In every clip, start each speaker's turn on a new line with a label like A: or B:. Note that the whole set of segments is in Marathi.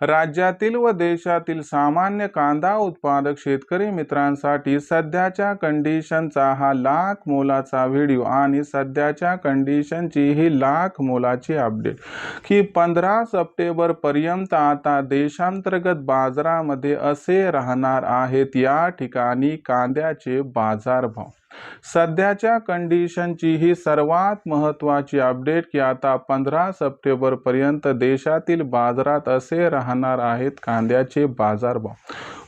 A: राज्यातील व देशातील सामान्य कांदा उत्पादक शेतकरी मित्रांसाठी सध्याच्या कंडिशनचा हा लाख मोलाचा व्हिडिओ आणि सध्याच्या कंडिशनची ही लाख मोलाची अपडेट की पंधरा सप्टेंबर पर्यंत आता देशांतर्गत बाजारामध्ये असे राहणार आहेत या ठिकाणी कांद्याचे बाजारभाव. सध्याच्या कंडिशनची ही सर्वात महत्त्वाची अपडेट की आता पंधरा सप्टेंबर पर्यंत देशातील बाजारात असे राहणार आहेत कांद्याचे बाजारभाव.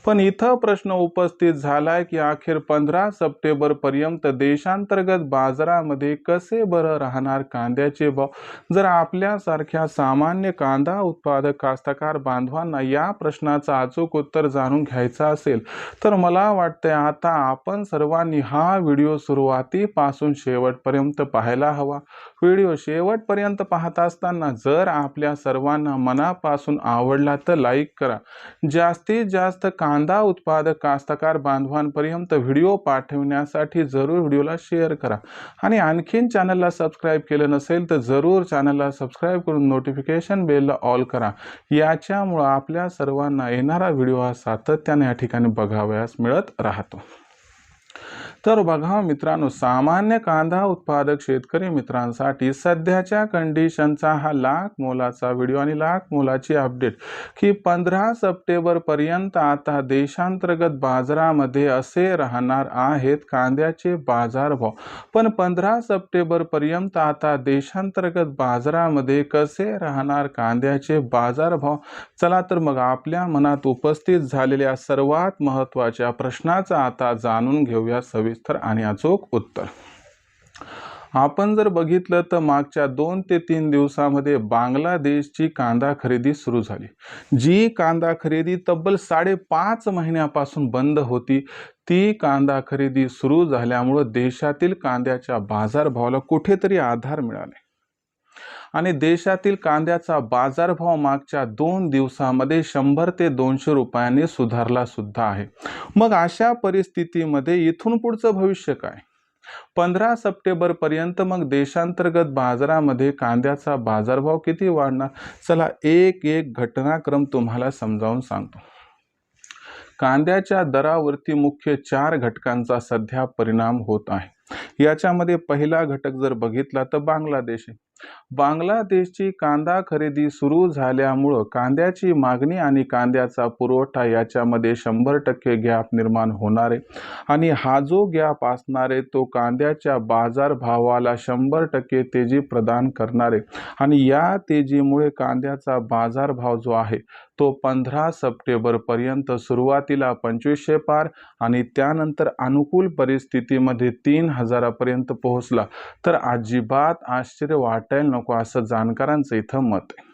A: पण इथं प्रश्न उपस्थित झालाय की अखेर पंधरा सप्टेंबर पर्यंत देशांतर्गत बाजारामध्ये कसे बरं राहणार कांद्याचे भाव? जर आपल्यासारख्या सामान्य कांदा उत्पादक कास्तकार बांधवांना या प्रश्नाचं अचूक उत्तर जाणून घ्यायचं असेल तर मला वाटतंय आता आपण सर्वांनी हा व्हिडिओ सुरुवातीपासून शेवटपर्यंत पाहायला हवा. व्हिडिओ शेवटपर्यंत पाहत असताना जर आपल्या सर्वांना मनापासून आवडला तर लाईक करा. जास्तीत जास्त का कांदा उत्पादक कास्तकार बांधवांपर्यंत व्हिडिओ पाठवण्यासाठी जरूर व्हिडिओला शेअर करा. आणि आणखीन चॅनलला सबस्क्राईब केलं नसेल तर जरूर चॅनलला सबस्क्राईब करून नोटिफिकेशन बेलला ऑल करा. याच्यामुळं आपल्या सर्वांना येणारा व्हिडिओ हा सातत्याने या ठिकाणी बघावयास मिळत राहतो. तर बघा मित्रांनो सामान्य कांदा उत्पादक शेतकरी मित्रांसाठी सध्याच्या कंडिशनचा हा लाख मोलाचा व्हिडिओ आणि लाख मोलाची अपडेट की पंधरा सप्टेंबर पर्यंत आता देशांतर्गत बाजारामध्ये असे राहणार आहेत कांद्याचे बाजारभाव. पण पंधरा सप्टेंबर पर्यंत आता देशांतर्गत बाजारामध्ये कसे राहणार कांद्याचे बाजारभाव? चला तर मग आपल्या मनात उपस्थित झालेल्या सर्वात महत्त्वाच्या प्रश्नाचा आता जाणून घेऊया सविस्तर आणि अचूक उत्तर. आपण जर बघितलं तर मागच्या दोन ते तीन दिवसामध्ये बांगलादेशची कांदा खरेदी सुरू झाली. जी कांदा खरेदी तब्बल साडेपाच महिन्यापासून बंद होती ती कांदा खरेदी सुरू झाल्यामुळं देशातील कांद्याच्या बाजारभावाला कुठेतरी आधार मिळाले. आणि देशातील कांद्याचा बाजारभाव मागच्या दोन दिवसामध्ये शंभर ते दोनशे रुपयांनी सुधारला सुद्धा आहे. मग अशा परिस्थितीमध्ये इथून पुढचं भविष्य काय? पंधरा सप्टेंबर पर्यंत मग देशांतर्गत बाजारामध्ये कांद्याचा बाजारभाव किती वाढणार? चला एक एक घटनाक्रम तुम्हाला समजावून सांगतो. कांद्याच्या दरावरती मुख्य चार घटकांचा सध्या परिणाम होत आहे. याच्यामध्ये पहिला घटक जर बघितला तर बांगलादेश आहे. बांगलादेशची कांदा खरेदी सुरू झाल्यामुळं कांद्याची मागणी आणि कांद्याचा पुरवठा याच्यामध्ये शंभर टक्के गॅप निर्माण होणार आहे. आणि हा जो गॅप असणार आहे तो कांद्याच्या बाजारभावाला शंभर टक्के तेजी प्रदान करणार आहे. आणि या तेजीमुळे कांद्याचा बाजारभाव जो आहे तो पंधरा सप्टेंबरपर्यंत सुरुवातीला पंचवीसशे पार आणि त्यानंतर अनुकूल परिस्थितीमध्ये तीन हजारापर्यंत पोहोचला. तर अजिबात आश्चर्य वाटायला नको असं जाणकारांचं इथं मत आहे.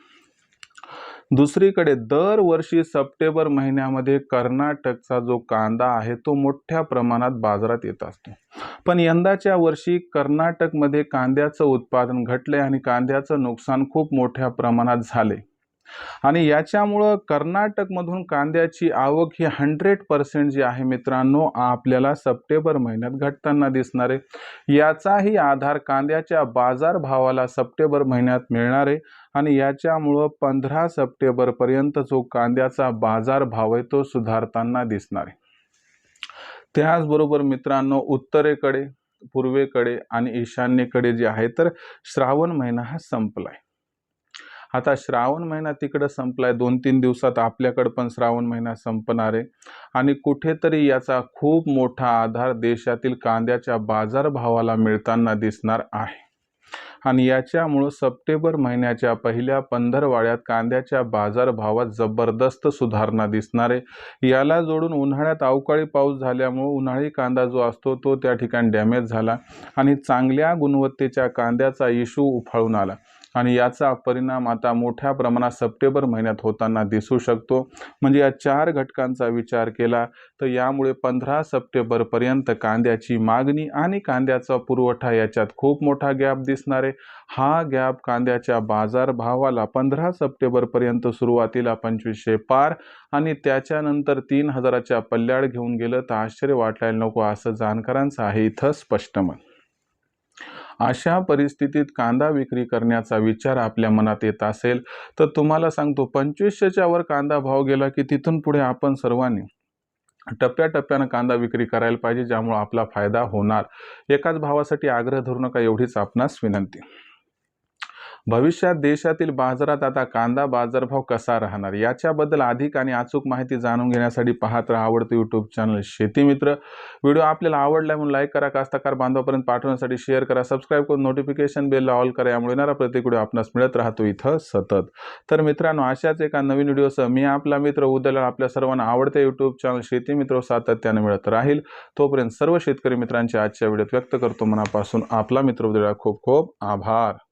A: दुसरीकडे दरवर्षी सप्टेंबर महिन्यामध्ये कर्नाटकचा जो कांदा आहे तो मोठ्या प्रमाणात बाजारात येत असतो. पण यंदाच्या वर्षी कर्नाटकमध्ये कांद्याचं उत्पादन घटले आणि कांद्याचं नुकसान खूप मोठ्या प्रमाणात झाले आणि याच्यामुळं कर्नाटकमधून कांद्याची आवक ही हंड्रेड पर्सेंट जी आहे मित्रांनो आपल्याला सप्टेंबर महिन्यात घटताना दिसणार आहे. याचाही आधार कांद्याच्या बाजारभावाला सप्टेंबर महिन्यात मिळणार आहे आणि याच्यामुळं पंधरा सप्टेंबरपर्यंत जो कांद्याचा बाजारभाव आहे तो सुधारताना दिसणार आहे. त्याचबरोबर मित्रांनो उत्तरेकडे पूर्वेकडे आणि ईशान्येकडे जे आहे तर श्रावण महिना हा संपला आहे आता श्रावण महिना तिकडं संपलाय. दोन तीन दिवसात आपल्याकडं पण श्रावण महिना संपणार आहे. आणि कुठेतरी याचा खूप मोठा आधार देशातील कांद्याच्या बाजारभावाला मिळताना दिसणार आहे. आणि याच्यामुळं सप्टेंबर महिन्याच्या पहिल्या पंधरवाड्यात कांद्याच्या बाजारभावात जबरदस्त सुधारणा दिसणार आहे. याला जोडून उन्हाळ्यात अवकाळी पाऊस झाल्यामुळं उन्हाळी कांदा जो असतो तो त्या ठिकाणी डॅमेज झाला आणि चांगल्या गुणवत्तेच्या कांद्याचा इशू उफाळून आला. आणि याचा परिणाम आता मोठ्या प्रमाणात सप्टेंबर महिन्यात होताना दिसू शकतो. म्हणजे या चार घटकांचा विचार केला तर यामुळे पंधरा सप्टेंबरपर्यंत कांद्याची मागणी आणि कांद्याचा पुरवठा याच्यात खूप मोठा गॅप दिसणार आहे. हा गॅप कांद्याच्या बाजारभावाला पंधरा सप्टेंबरपर्यंत सुरुवातीला पंचवीसशे पार आणि त्याच्यानंतर तीन हजाराच्या पल्ल्याड घेऊन गेलं तर आश्चर्य वाटायला नको असं जाणकारांचं आहे. इथं स्पष्ट मत अशा परिस्थितीत कांदा विक्री करण्याचा विचार आपल्या मनात येत असेल तर तुम्हाला सांगतो पंचवीसशेच्या वर कांदा भाव गेला की तिथून पुढे आपण सर्वांनी टप्प्याटप्प्यानं कांदा विक्री करायला पाहिजे ज्यामुळे आपला फायदा होणार. एकाच भावासाठी आग्रह धरू नका एवढीच आपणास विनंती. भविष्यात देशातील बाजारात आता कांदा बाजारभाव कसा राहणार? याच्याबद्दल अधिक आणि अचूक माहिती जाणून घेण्यासाठी पाहत राहा आवडतं यूट्यूब चॅनल शेतीमित्र व्हिडिओ आपल्याला आवडला म्हणून लाईक करा कास्तकार बांधवापर्यंत पाठवण्यासाठी शेअर करा सबस्क्राईब करून नोटिफिकेशन बेलला ऑल करा यामुळे येणारा प्रत्येक व्हिडिओ आपणास मिळत राहतो इथं सतत. तर मित्रांनो अशाच एका नवीन व्हिडिओसह मी आपला मित्र उद्याला आपल्या सर्वांना आवडते यूट्यूब चॅनल शेती मित्र सातत्याने मिळत राहील. तोपर्यंत सर्व शेतकरी मित्रांचे आजच्या व्हिडिओत व्यक्त करतो मनापासून आपला मित्र उद्याला खूप खूप आभार.